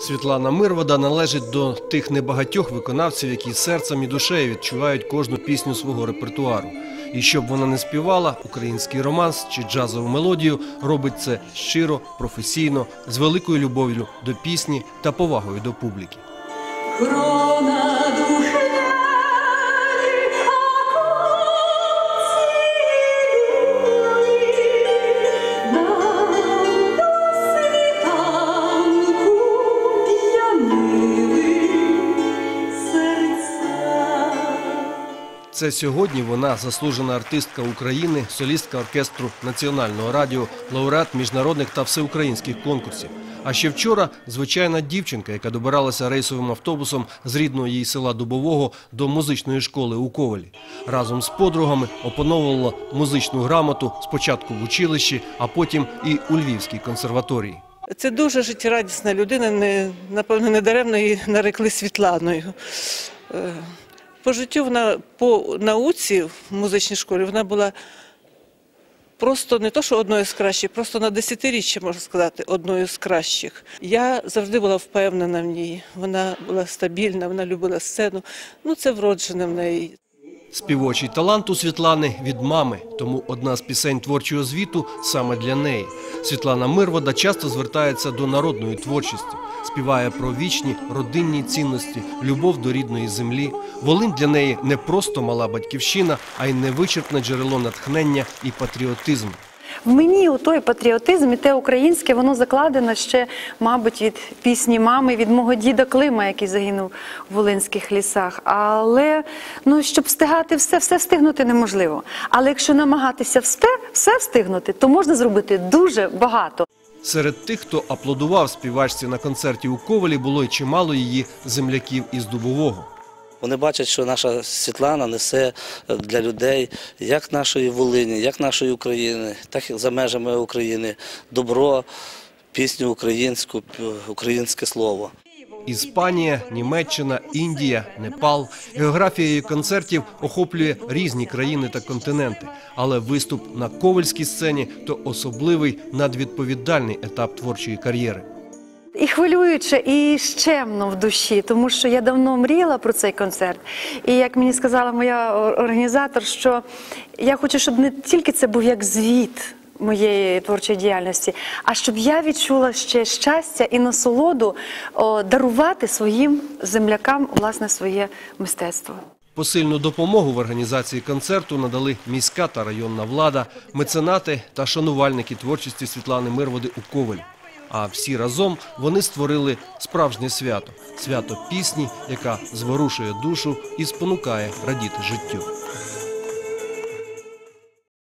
Світлана Мирвода належить до тих небагатьох виконавців, які серцем і душею відчувають кожну пісню свого репертуару. І щоб вона не співала, український романс чи джазову мелодію робить це щиро, професійно, з великою любов'ю до пісні та повагою до публіки. Крона душі, Це сьогодні вона заслужена артистка України, солістка оркестру національного радіо, лауреат міжнародних та всеукраїнських конкурсів. А ще вчора звичайна дівчинка, яка добиралася рейсовим автобусом з рідного її села Дубового до музичної школи у Ковалі. Разом з подругами опановувала музичну грамоту спочатку в училищі, а потім і у Львівській консерваторії. Це дуже життєрадісна людина, не, напевно, недаремно її нарекли Світланою. По життю вона по науці в музичній школі вона була просто не то, що одною з кращих, просто на десятиріччя, можна сказати, одною з кращих. Я завжди була впевнена в ній. Вона була стабільна, вона любила сцену. Ну, це вроджене в неї. Співочий талант у Світлани від мами, тому одна з пісень творчого звіту саме для неї. Світлана Мирвода часто звертається до народної творчості, співає про вічні родинні цінності, любов до рідної землі. Волинь для неї не просто мала батьківщина, а й невичерпне джерело натхнення і патріотизму. В мені у той патріотизм і те українське, воно закладено ще, мабуть, від пісні мами, від мого діда Клима, який загинув в Волинських лісах. Але ну, щоб встигати все, все встигнути неможливо. Але якщо намагатися все, все встигнути, то можна зробити дуже багато. Серед тих, хто аплодував співачці на концерті у Ковалі, було й чимало її земляків із Дубового. Вони бачать, що наша Світлана несе е, для людей як нашої Волині, як нашої України, так і за межами України добро, пісню українську, українське слово. Іспанія, Німеччина, Індія, Непал. Географія її концертів охоплює різні країни та континенти. Але виступ на ковальській сцені то особливий надвідповідальний етап творчої кар'єри. І хвилююче, і щемно в душі, тому що я давно мріяла про цей концерт. І як мені сказала моя організатор, що я хочу, щоб не тільки це був як звіт моєї творчої діяльності, а щоб я відчула ще щастя і насолоду о, дарувати своїм землякам власне своє мистецтво. Посильну допомогу в організації концерту надали міська та районна влада, меценати та шанувальники творчості Світлани Мирводи у Ковалі. А всі разом вони створили справжнє свято свято пісні, яка зворушує душу і спонукає радіти життю.